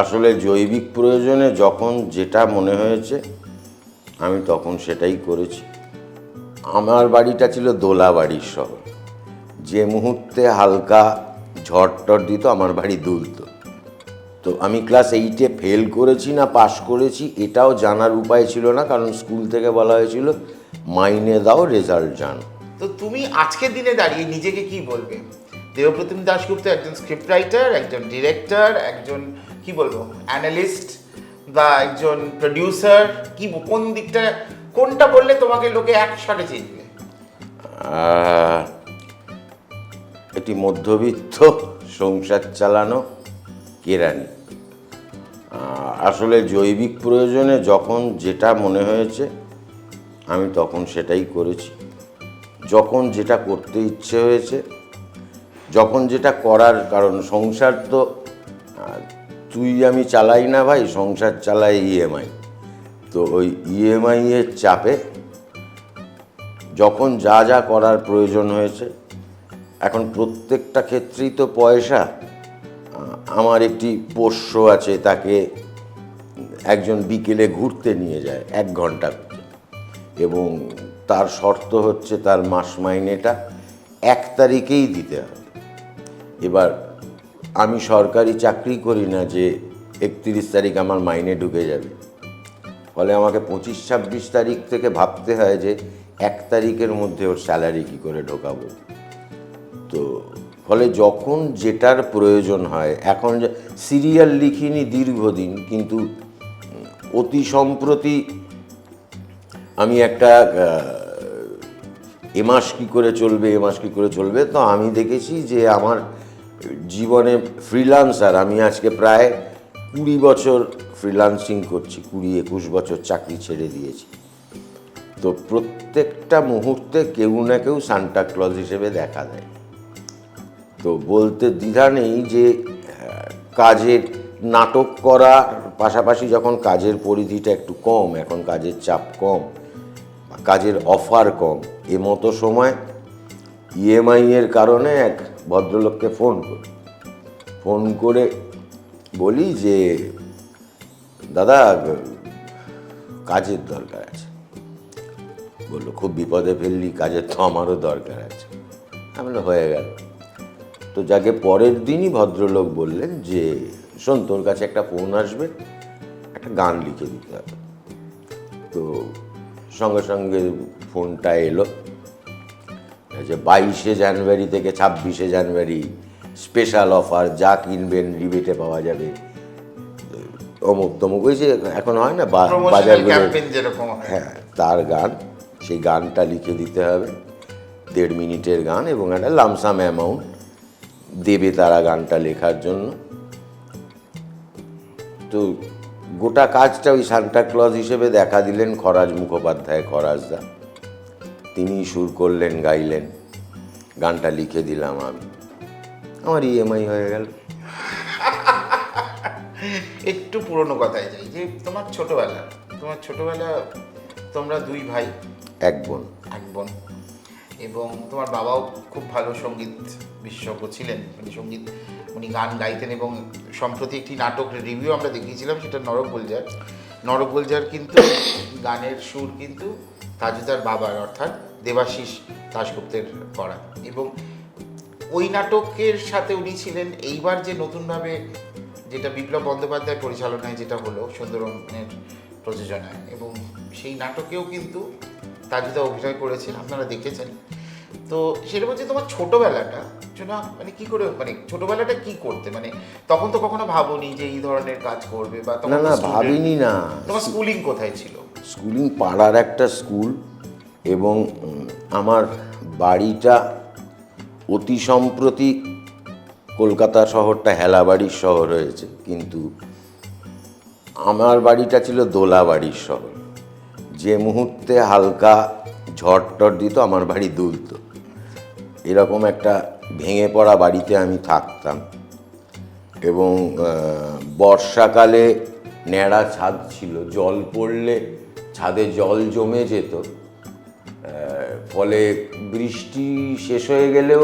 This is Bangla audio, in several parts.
আসলে জৈবিক প্রয়োজনে যখন যেটা মনে হয়েছে, আমি তখন সেটাই করেছি। আমার বাড়িটা ছিল দোলা বাড়ির শহর। যে মুহূর্তে হালকা ঝড় টর দিত, আমার বাড়ি দুলতো। তো আমি ক্লাস এইটে ফেল করেছি না পাশ করেছি, এটাও জানার উপায় ছিল না, কারণ স্কুল থেকে বলা হয়েছিল, মাইনে দাও রেজাল্ট জান। তো তুমি আজকের দিনে দাঁড়িয়ে নিজেকে কি বলবে? দেবপ্রতিম দাশগুপ্ত একজন স্ক্রিপ্ট রাইটার একজন ডিরেক্টর একজন কি বলব? অ্যানালিস্ট বা একজন প্রডিউসার কি কোন দিকটা, কোনটা বললে তোমাকে লোকে একসাথে চিনবে? একটি মধ্যবিত্ত, সংসার চালানো কেরানি আসলে জৈবিক প্রয়োজনে যখন যেটা মনে হয়েছে, আমি তখন সেটাই করেছি। যখন যেটা করতে ইচ্ছে হয়েছে, যখন যেটা করার কারণ, সংসার তো তুই আমি চালাই না ভাই, সংসার চালাই ইএমআই তো ওই ইএমআই এর চাপে যখন যা যা করার প্রয়োজন হয়েছে, এখন প্রত্যেকটা ক্ষেত্রেই তো পয়সা আমার একটি পোষ্য আছে, তাকে একজন বিকেলে ঘুরতে নিয়ে যায়, এক ঘণ্টা এবং তার শর্ত হচ্ছে তার মাস মাইনেটা এক তারিখেই দিতে হবে। এবার আমি সরকারি চাকরি করি না যে একত্রিশ তারিখ আমার মাইনে ঢুকে যাবে। ফলে আমাকে পঁচিশ ছাব্বিশ তারিখ থেকে ভাবতে হয় যে এক তারিখের মধ্যে ওর স্যালারি কী করে ঢোকাবো। তো ফলে যখন যেটার প্রয়োজন হয়, এখন সিরিয়াল লিখিনি দীর্ঘদিন, কিন্তু অতি সম্প্রতি আমি একটা এ মাস কী করে চলবে, এ মাস কী করে চলবে, তো আমি দেখেছি যে আমার জীবনে ফ্রিলান্সার আমি আজকে প্রায় কুড়ি বছর ফ্রিলান্সিং করছি, কুড়ি একুশ বছর চাকরি ছেড়ে দিয়েছি। তো প্রত্যেকটা মুহূর্তে কেউ না কেউ সান্টা ক্লজ হিসেবে দেখা দেয়। তো বলতে দ্বিধা নেই যে কাজের নাটক করার পাশাপাশি যখন কাজের পরিধিটা একটু কম, এখন কাজের চাপ কম কাজের অফার কম এ মতো সময় ইএমআই এর কারণে এক ভদ্রলোককে ফোন করি। ফোন করে বলি যে, দাদা, কাজের দরকার আছে। বলল, খুব বিপদে ফেললি, কাজের তো আমারও দরকার আছে। আমি হয়ে গেল। তো যাকে পরের দিনই ভদ্রলোক বললেন যে, শোন, তোর কাছে একটা ফোন আসবে, একটা গান লিখে দিতে হবে। তো সঙ্গে সঙ্গে ফোনটা এলো। যে বাইশে জানুয়ারি থেকে ছাব্বিশে জানুয়ারি স্পেশাল অফার যা কিনবেন রিবেটে পাওয়া যাবে। অমুক তমুক ওই যে এখন হয় না বা- প্রমোশনাল বাজারগুলো ক্যাম্পেইন যেরকম হয়। হ্যাঁ তার গান সেই গানটা লিখে দিতে হবে। দেড় মিনিটের গান এবং একটা লামসাম অ্যামাউন্ট দেবে তারা গানটা লেখার জন্য। তো গোটা কাজটা ওই সান্টা ক্লজ হিসেবে দেখা দিলেন খরাজ মুখোপাধ্যায় খরাজদা তিনি সুর করলেন গাইলেন। গানটা লিখে দিলাম আমি। আমার ইএমআই হয়ে গেল। একটু পুরনো কথায় যাই যে তোমার ছোটবেলা তোমার ছোটবেলা তোমরা দুই ভাই? এক বোন। এক বোন। এবং তোমার বাবাও খুব ভালো সংগীত বিশেষজ্ঞ ছিলেন। মানে সংগীত উনি গান গাইতেন এবং সম্প্রতি একটি নাটক রিভিউ আমরা দেখিয়েছিলাম সেটা নরক গুলজার। নরক গুলজার কিন্তু, গানের সুর কিন্তু তাজুদার বাবার, অর্থাৎ দেবাশিস দাশগুপ্তের করা। এবং ওই নাটকের সাথে উনি ছিলেন, এইবার যে নতুনভাবে যেটা বিপ্লব বন্দ্যোপাধ্যায় পরিচালনায় যেটা হলো সুন্দরমের প্রযোজনায়। এবং সেই নাটকেও কিন্তু তাজুদা অভিনয় করেছে আপনারা দেখেছেন। তো সেটা বলছি তোমার ছোটবেলাটা না মানে কি করে মানে ছোটবেলাটা কি করতে? মানে তখন তো কখনো ভাবোনি যে এই ধরনের কাজ করবে বা তখন না না ভাবিনি না। তোমার স্কুলিং কোথায় ছিল? স্কুলিং পাড়ার একটা স্কুল এবং আমার বাড়িটা অতি সম্প্রতি কলকাতা শহরটা হেলাবাড়ির শহর হয়েছে কিন্তু আমার বাড়িটা ছিল দোলা বাড়ির শহর। যে মুহূর্তে হালকা ঝড় টড় দিত আমার বাড়ি দুলতো। এরকম একটা ভেঙে পড়া বাড়িতে আমি থাকতাম। এবং বর্ষাকালে ন্যাড়া ছাদ ছিল, জল পড়লে ছাদে জল জমে যেত। ফলে বৃষ্টি শেষ হয়ে গেলেও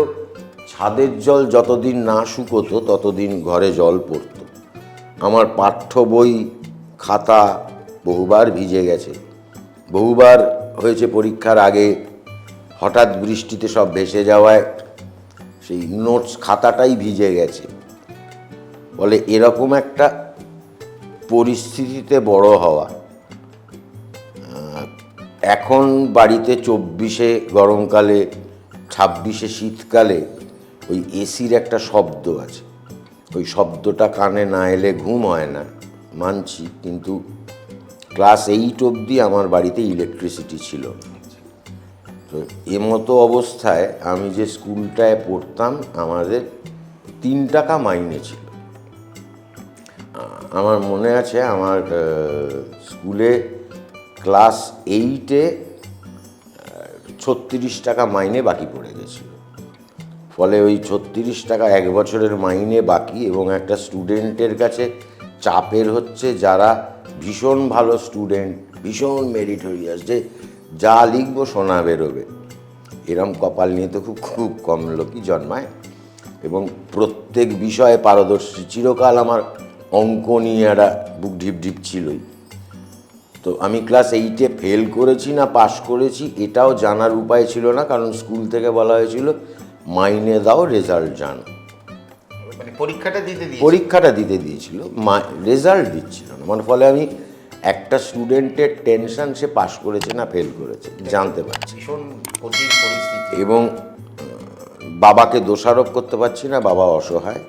ছাদের জল যতদিন না শুকোতো, ততদিন ঘরে জল পড়তো। আমার পাঠ্য বই খাতা বহুবার ভিজে গেছে। বহুবার হয়েছে পরীক্ষার আগে হঠাৎ বৃষ্টিতে সব ভেসে যাওয়ায় সেই নোটস খাতাটাই ভিজে গেছে। বলে এরকম একটা পরিস্থিতিতে বড় হওয়া। এখন বাড়িতে চব্বিশে গরমকালে, ছাব্বিশে শীতকালে ওই এসির একটা শব্দ আছে। ওই শব্দটা কানে না এলে ঘুম হয় না, মানছি। কিন্তু ক্লাস এইট অবধি আমার বাড়িতে ইলেকট্রিসিটি ছিল। তো এমতো অবস্থায় আমি যে স্কুলটায় পড়তাম, আমাদের তিন টাকা মাইনে ছিল। আমার মনে আছে আমার স্কুলে ক্লাস এইটে ছত্রিশ টাকা মাইনে বাকি পড়ে গেছিল। ফলে ওই ছত্রিশ টাকা এক বছরের মাইনে বাকি এবং একটা স্টুডেন্টের কাছে চাপের হচ্ছে যারা ভীষণ ভালো স্টুডেন্ট, ভীষণ মেরিটোরিয়াস, যে যা লিখব সোনা বেরোবে। এরম কপাল নিয়ে তো খুব খুব কম লোকই জন্মায়। এবং প্রত্যেক বিষয়ে পারদর্শী চিরকাল আমার অঙ্ক নিয়ে একটা বুক ঢিপ ঢিপ ছিলই। তো আমি ক্লাস এইটে ফেল করেছি না পাশ করেছি এটাও জানার উপায় ছিল না কারণ স্কুল থেকে বলা হয়েছিল মাইনে দাও রেজাল্ট জানো। মানে পরীক্ষাটা দিতে দিয়ে পরীক্ষাটা দিতে দিয়েছিল রেজাল্ট দিচ্ছিল না। মানে ফলে আমি একটা স্টুডেন্টের টেনশন সে পাশ করেছে না ফেল করেছে জানতে পারছি। ভীষণ কঠিন পরিস্থিতি। এবং বাবাকে দোষারোপ করতে পারছি না বাবা অসহায়।